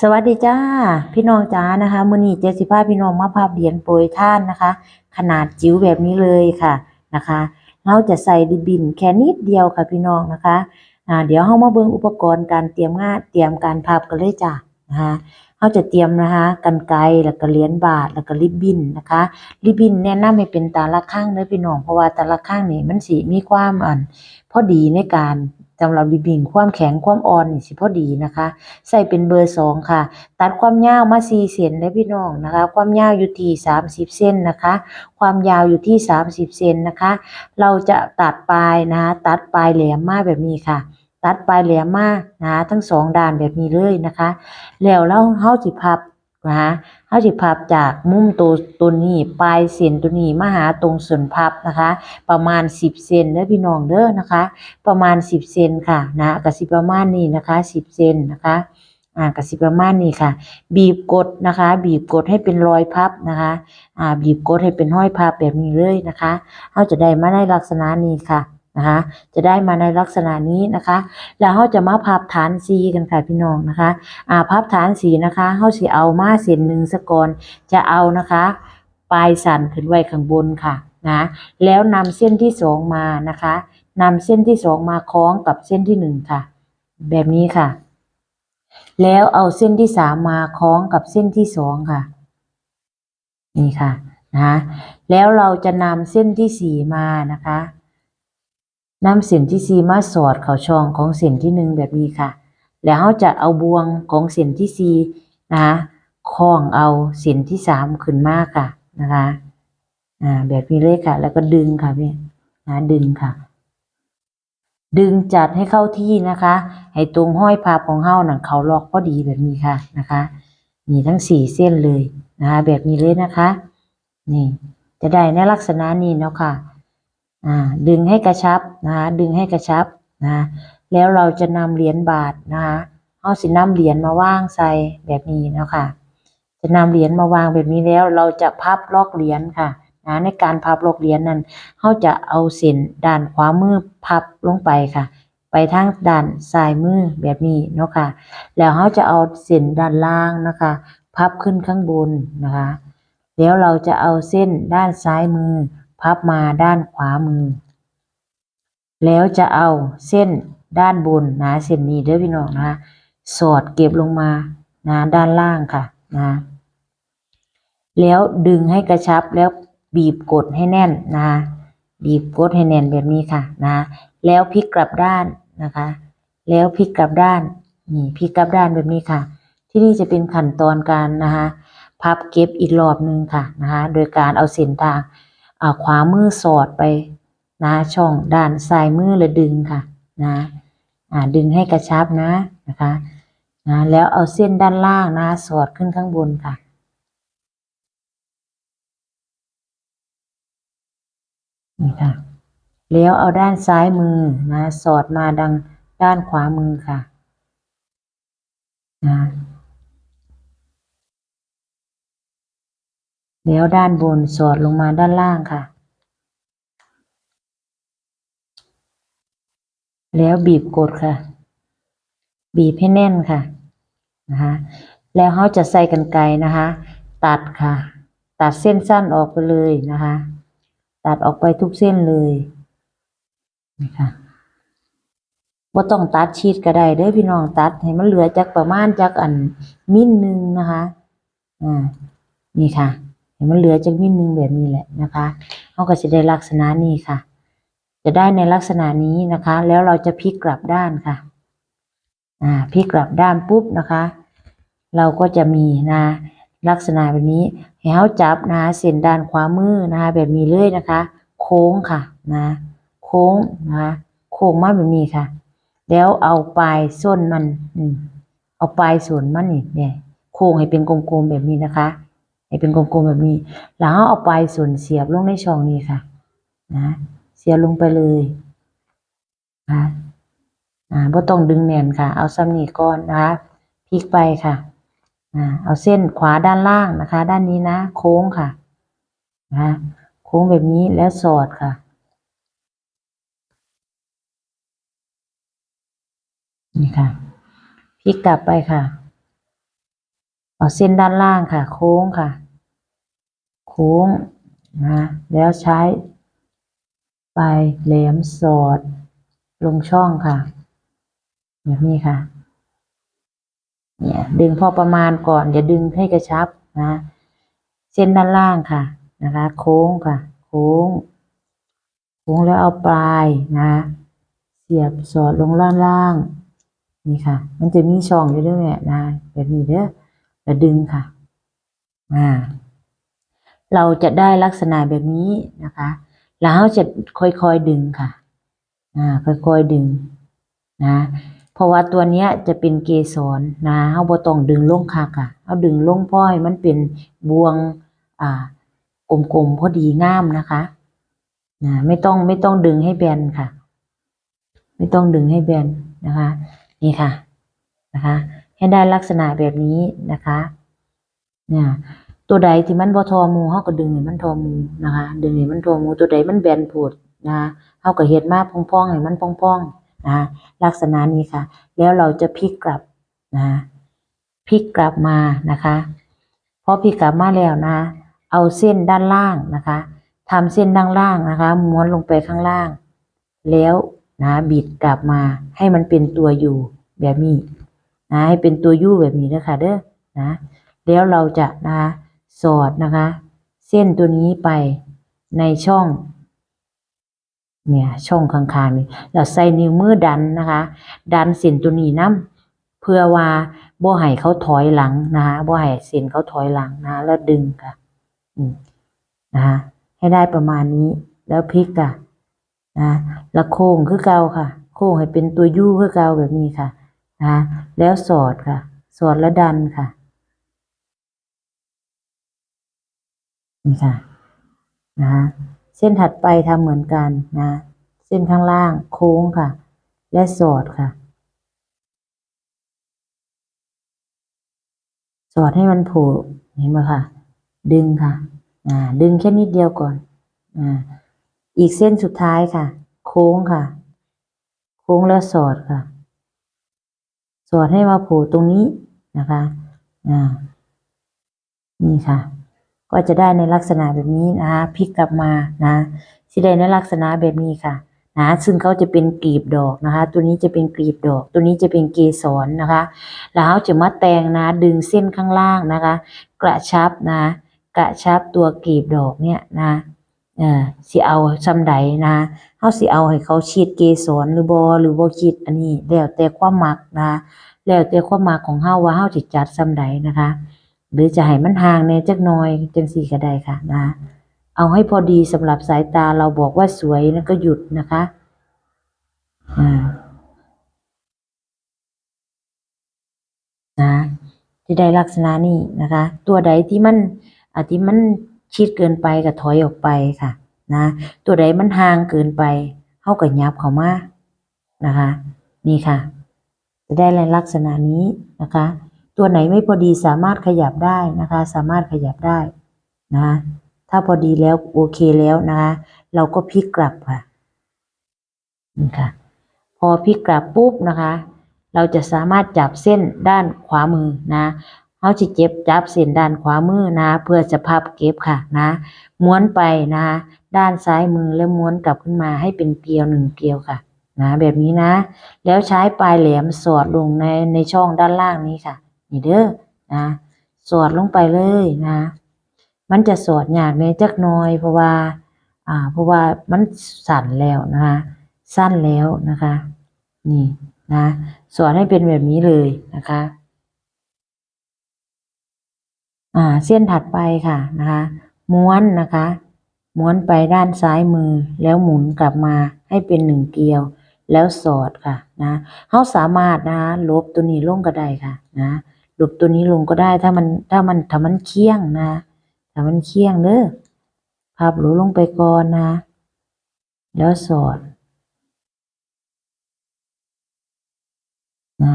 สวัสดีจ้า พี่น้องจ้านะคะมือนี้เจสิพาพี่น้องมาภาพเหรียญโปรยท่านนะคะ ขนาดจิ๋วแบบนี้เลยค่ะนะคะ เราจะใส่ดิบบินแค่นิดเดียวค่ะพี่น้องนะคะอ่าเดี๋ยวเฮามาเบิ่งอุปกรณ์การเตรียมงานเตรียมการพับกันเลยจ้านะคะเฮาจะเตรียมนะคะกันไกแล้วก็เหรียญบาทแล้วก็ริบบินนะคะ ริบบินแนะนำให้เป็นตาละข้างเด้อพี่น้องเพราะว่าตาละข้างนี่มันสิมีความอันพอดีในการ สำหรับริบบิ้นความแข็งความอ่อนนี่สิพอดีนะคะ ใส่เป็นเบอร์สองค่ะ ตัดความยาวมา4เซนได้พี่น้องนะคะ ความยาวอยู่ที่30เซนนะคะ ความยาวอยู่ที่30เซนนะคะ เราจะตัดปลายนะคะตัดปลายแหลมมาแบบนี้ค่ะ ตัดปลายแหลมมานะทั้งสองด้านแบบนี้เลยนะคะ แล้วเราเฮาสิพับ นะคะเฮาสิพับจากมุมตัวตัวนี้ปลายเส้นตัวนี้มาหาตรงส่วนพับนะคะ ประมาณ 10เซนเด้อพี่น้องเด้อนะคะ ประมาณ 10เซนค่ะนะก็สิประมาณนี้นะคะ 10เซนนะคะอ่ากสิประมาณนี้ค่ะ บีบกดนะคะ บีบกดให้เป็นรอยพับนะคะอ่าบีบกดให้เป็นห้อยพับแบบนี้เลยนะคะเราจะได้มาในลักษณะนี้ค่ะ นะคะจะได้มาในลักษณะนี้นะคะ แล้วเราจะมาพับฐานสีกันค่ะพี่น้องนะคะอ่าพับฐานสีนะคะเราสิเอามาเส้นหนึ่งสกอนจะเอานะคะ ปลายสันขึ้นไว้ข้างบนค่ะนะแล้วนำเส้นที่สองมานะคะนำเส้นที่สองมาคล้องกับเส้นที่หนึ่งค่ะ แบบนี้ค่ะ แล้วเอาเส้นที่สามมาคล้องกับเส้นที่สองค่ะ นี่ค่ะนะคะแล้วเราจะนำเส้นที่สี่มานะคะ นำเส้นที่สี่มาสอดเข้าช่องของเส้นที่หนึ่งแบบนี้ค่ะ แล้วเราจะเอาบวงของเส้นที่สี่นะคะคล้องเอาเส้นที่สามขึ้นมาค่ะนะคะอ่าแบบนี้เลยค่ะ แล้วก็ดึงค่ะพี่นะดึงค่ะ ดึงจัดให้เข้าที่นะคะ ให้ตรงห้อยพาของเฮาหนั่นเขาล็อกพอดีแบบนี้ค่ะนะคะมีทั้งสี่เส้นเลยนะคะแบบนี้เลยนะคะ นี่ จะได้ในลักษณะนี้เนาะค่ะ อ่าดึงให้กระชับนะคะดึงให้กระชับนะแล้วเราจะนำเหรียญบาทนะคะเอาสินำเหรียญมาวางใส่แบบนี้เนาะค่ะจะนำเหรียญมาวางแบบนี้แล้ว เราจะพับล็อกเหรียญค่ะนะในการพับล็อกเหรียญนั้นเขาจะเอาเส้นด้านขวามือพับลงไปค่ะ ไปทางด้านซ้ายมือแบบนี้เนาะค่ะ แล้วเขาจะเอาเส้นด้านล่างนะคะ พับขึ้นข้างบนนะคะ แล้วเราจะเอาเส้นด้านซ้ายมือ พับมาด้านขวามือ แล้วจะเอาเส้นด้านบนนะเส้นนี้เด้อพี่น้องนะสอดเก็บลงมานะด้านล่างค่ะนะแล้วดึงให้กระชับแล้วบีบกดให้แน่นนะบีบกดให้แน่นแบบนี้ค่ะนะแล้วพลิกกลับด้านนะคะ แล้วพลิกกลับด้านนี่พลิกกลับด้านแบบนี้ค่ะ ที่นี่จะเป็นขั้นตอนการนะคะพับเก็บอีกรอบหนึ่งค่ะนะคะโดยการเอาเส้นทาง ขวามือสอดไปนะช่องด้านซ้ายมือแล้วดึงค่ะนะดึงให้กระชับนะนะคะนะแล้วเอาเส้นด้านล่างนะสอดขึ้นข้างบนค่ะนี่ค่ะแล้วเอาด้านซ้ายมือนะสอดมาดังด้านขวามือค่ะนะ แล้วด้านบนสอดลงมาด้านล่างค่ะ แล้วบีบกดค่ะ บีบให้แน่นค่ะนะคะแล้วเขาจะใส่กันไกรนะคะ ตัดค่ะ ตัดเส้นสั้นออกไปเลยนะคะ ตัดออกไปทุกเส้นเลยนะคะว่าต้องตัดชีดก็ได้เด้อพี่น้องตัดให้มันเหลือจากประมาณจากอันมิลหนึ่งนะคะอ่านี่ค่ะ มันเหลือจากมิลหนึ่งแบบนี้แหละนะคะเขาก็จะได้ลักษณะนี้ค่ะ จะได้ในลักษณะนี้นะคะ แล้วเราจะพลิกกลับด้านค่ะ อ่าพลิกกลับด้านปุ๊บนะคะ เราก็จะมีนะลักษณะแบบนี้ให้เขาจับนะเส้นด้านขวามือนะคะ แบบนี้เลยนะคะ โค้งค่ะนะ โค้งนะคะโค้งมาแบบนี้ค่ะ แล้วเอาปลายส้นมันอืเอาปลายส่วนมันนี่เนี่ย โค้งให้เป็นกลมๆแบบนี้นะคะ ให้เป็นกลมๆแบบนี้ แล้วเอาปลายส่วนเสียบลงในช่องนี้ค่ะ นะ เสียบลงไปเลยนะอ่าบ่ต้องดึงแน่นค่ะ เอาซ้ำนี้ก่อนนะคะพลิกไปค่ะอ่าเอาเส้นขวาด้านล่างนะคะ ด้านนี้นะ โค้งค่ะนะโค้งแบบนี้แล้วสอดค่ะนี่ค่ะพลิกกลับไปค่ะ เอาเส้นด้านล่างค่ะ โค้งค่ะ ค้งนะแล้วใช้ปลายแหลมสอด ลงช่องค่ะ แบบนี้ค่ะ เนี่ย ดึงพอประมาณก่อนอย่าดึงให้กระชับนะ เส้นด้านล่างค่ะนะคะ โค้งค่ะ โค้ง โค้งแล้วเอาปลายนะเสียบสอดลงล่างล่างๆนี่ค่ะ มันจะมีช่องอยู่ด้วยนะแบบนี้เด้อแล้วดึงค่ะ อ่า เราจะได้ลักษณะแบบนี้นะคะ แล้วจะค่อยๆดึงค่ะอ่าค่อยๆดึงนะเพราะว่าตัวเนี้ยจะเป็นเกสรนะเฮาบ่ต้องดึงลงคักอะเฮาดึงลงพ่อให้มันเป็นบวงอ่ากลมๆพอดีงามนะคะนะไม่ต้องไม่ต้องดึงให้แบนค่ะ ไม่ต้องดึงให้แบนนะคะ นี่ค่ะนะคะ ให้ได้ลักษณะแบบนี้นะคะเนี่ย ตัวใดที่มันบ่ทอมูเฮาก็ดึงให้มันทอมูนะคะ ดึงให้มันทอมูตัวใดมันแบนโพดนะคะเฮาก็เฮ็ดมาพองๆให้มันพองๆนะคะลักษณะนี้ค่ะ แล้วเราจะพลิกกลับนะพลิกกลับมานะคะพอพลิกกลับมาแล้วนะ เอาเส้นด้านล่างนะคะทำเส้นด้านล่างนะคะ ม้วนลงไปข้างล่าง แล้วนะบิดกลับมาให้มันเป็นตัวอยู่แบบนี้นะให้เป็นตัวยู่แบบนี้นะคะเด้อนะแล้วเราจะนะคะ สอดนะคะ เส้นตัวนี้ไปในช่อง เนี่ยช่องข้างๆนี่เราใส่นิ้วมือดันนะคะ ดันเส้นตัวนี้นํเพื่อว่าบ่ให้เขาถอยหลังนะคะบ่ให้เส้นเขาถอยหลังนะแล้วดึงค่ะอืมนะคะให้ได้ประมาณนี้แล้วพลิกค่ะนะแล้วโค้งคือเก่าค่ะ โค้งให้เป็นตัวยู่คือเก่าแบบนี้ค่ะนะแล้วสอดค่ะ สอดแล้วดันค่ะ นี่ค่ะนะคะเส้นถัดไปทำเหมือนกันนะเส้นข้างล่างโค้งค่ะ และสอดค่ะ สอดให้มันโผล่เห็นไหมค่ะ ดึงค่ะอ่าดึงแค่นิดเดียวก่อนอ่าอีกเส้นสุดท้ายค่ะ โค้งค่ะ โค้งแล้วสอดค่ะ สอดให้มาโผล่ตรงนี้นะคะอ่านี่ค่ะ ก็จะได้ในลักษณะแบบนี้นะคะพลิกกลับมานะสิได้ในลักษณะแบบนี้ค่ะนะซึ่งเขาจะเป็นกลีบดอกนะคะ ตัวนี้จะเป็นกลีบดอก ตัวนี้จะเป็นเกสรนะคะ แล้วเขาจะมาแตงนะ ดึงเส้นข้างล่างนะคะ กระชับนะ กระชับตัวกลีบดอกเนี่ยนะเออสิเอาซำใดนะเฮาสิเอาให้เขาฉีดเกสรหรือบ่หรือบ่ฉีดอันนี้แล้วแต่ความหมักนะแล้วแต่ความหมักของเฮาว่าเฮาสิจัดซำใดนะคะ หรือจะให้มันห่างแน่จักหน่อยจังสี่ก็ได้ค่ะนะเอาให้พอดีสำหรับสายตาเราบอกว่าสวยแล้วก็หยุดนะคะอ่านะที่ได้ลักษณะนี้นะคะ ตัวใดที่มันอาที่มันชิดเกินไปก็ถอยออกไปค่ะ นะ ตัวใดมันห่างเกินไปเฮาก็ยับเขามานะคะ นี่ค่ะ จะได้ลักษณะนี้นะคะ ตัวไหนไม่พอดีสามารถขยับได้นะคะ สามารถขยับได้นะถ้าพอดีแล้วโอเคแล้วนะคะเราก็พลิกกลับค่ะนี่ค่ะ พอพลิกกลับปุ๊บนะคะ เราจะสามารถจับเส้นด้านขวามือนะเขาจะเจ็บจับเส้นด้านขวามือนะ เพื่อจะพับเก็บค่ะนะม้วนไปนะด้านซ้ายมือแล้วม้วนกลับขึ้นมาให้เป็นเกลียวหนึ่งเกลียวค่ะนะแบบนี้นะ แล้วใช้ปลายแหลมสอดลงในในช่องด้านล่างนี้ค่ะ นี่เด้อนะสอดลงไปเลยนะ มันจะสอดยากในจักหน้อยเพราะว่า อ่า เพราะว่ามันสั่นแล้วนะคะสั้นแล้วนะคะ นี่นะสอดให้เป็นแบบนี้เลยนะคะ อ่า เส้นถัดไปค่ะนะคะ ม้วนนะคะ ม้วนไปด้านซ้ายมือแล้วหมุนกลับมาให้เป็นหนึ่งเกลียวแล้วสอดค่ะนะเขาสามารถนะลบตัวนี้ลงก็ได้ค่ะ นะ ลบตัวนี้ลงก็ได้ถ้ามันถ้ามันถ้ามันเคี่ยงนะถ้ามันเคี่ยงเด้อพับหรูลงไปก่อนนะ แล้วสอดนะ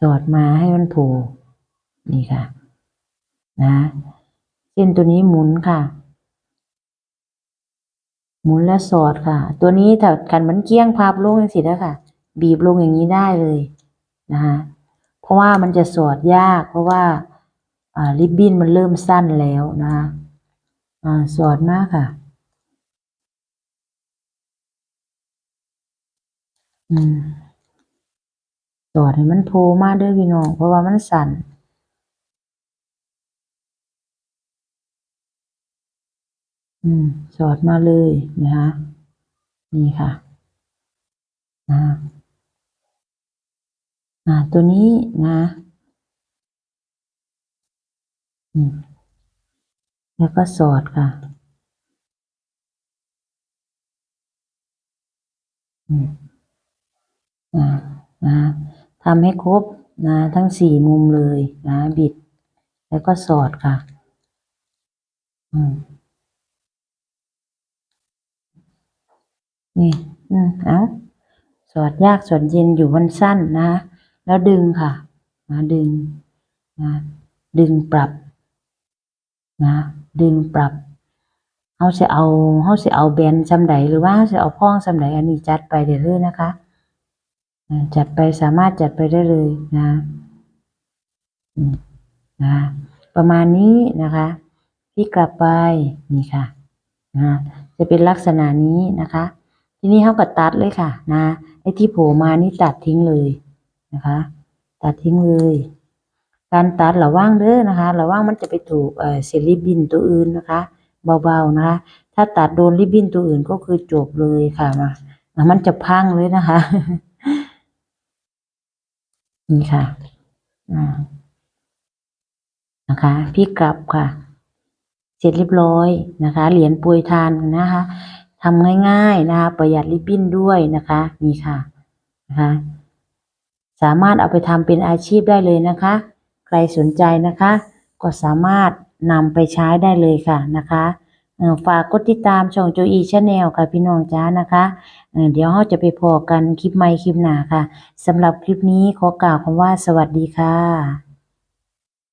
สอดมาให้มันผล่นี่ค่ะ นะเส้นตัวนี้หมุนค่ะ หมุนและสอดค่ะ ตัวนี้ถ้ากันมันเกี้ยงพับลงอย่างสิแล้วค่ะ บีบลงอย่างนี้ได้เลยนะคะเพราะว่ามันจะสอดยาก เพราะว่าริบบิ้นมันเริ่มสั้นแล้วนะคะอสอดมากค่ะอสอดให้มันโผล่มาเด้อพี่น้อง เพราะว่ามันสั่นอสอดมาเลยนะคะนี่ค่ะอ่า อ่า ตัวนี้นะแล้วก็สอดค่ะอ่านะทำให้ครบนะทั้งสี่มุมเลยนะบิด แล้วก็สอดค่ะอืมนี่อืมเอาสอดยากสอดเย็นอยู่วันสั้นนะ แล้วดึงค่ะนะดึงนะดึงปรับนะดึงปรับเฮาสิเอาเฮาสิเอาแบนซำใดหรือว่าเฮาสิเอาพ้องซำใดอันนี้จัดไปได้เลยนะคะจัดไปสามารถจัดไปได้เลยนะนะประมาณนี้นะคะพลิกกลับไปนี่ค่ะนะจะเป็นลักษณะนี้นะคะ ทีนี้เฮาก็ตัดเลยค่ะนะไอ้ที่โผล่มานี่ตัดทิ้งเลย นะคะ ตัดทิ้งเลย การตัดระวังเด้อนะคะ ระวังมันจะไปถูกเอ่อเศษริบบินตัวอื่นนะคะ เบาๆนะคะ ถ้าตัดโดนริบบิ้นตัวอื่นก็คือจบเลยค่ะมามันจะพังเลยนะคะนี่ค่ะอ่านะคะพลิกลับค่ะ เสร็จเรียบร้อยนะคะ เหรียญปรยทานนะคะทำง่ายๆนะคะ ประหยัดริบบิ้นด้วยนะคะ นี่ค่ะนะคะ สามารถเอาไปทำเป็นอาชีพได้เลยนะคะ ใครสนใจนะคะ ก็สามารถนำไปใช้ได้เลยค่ะนะคะฝากกดติดตามช่องโจอีชาแนลค่ะพี่น้องจ้านะคะเเดี๋ยวเราจะไปพอกันคลิปใหม่คลิปหน้าค่ะสำหรับคลิปนี้ขอกล่าวคำว่าสวัสดีค่ะ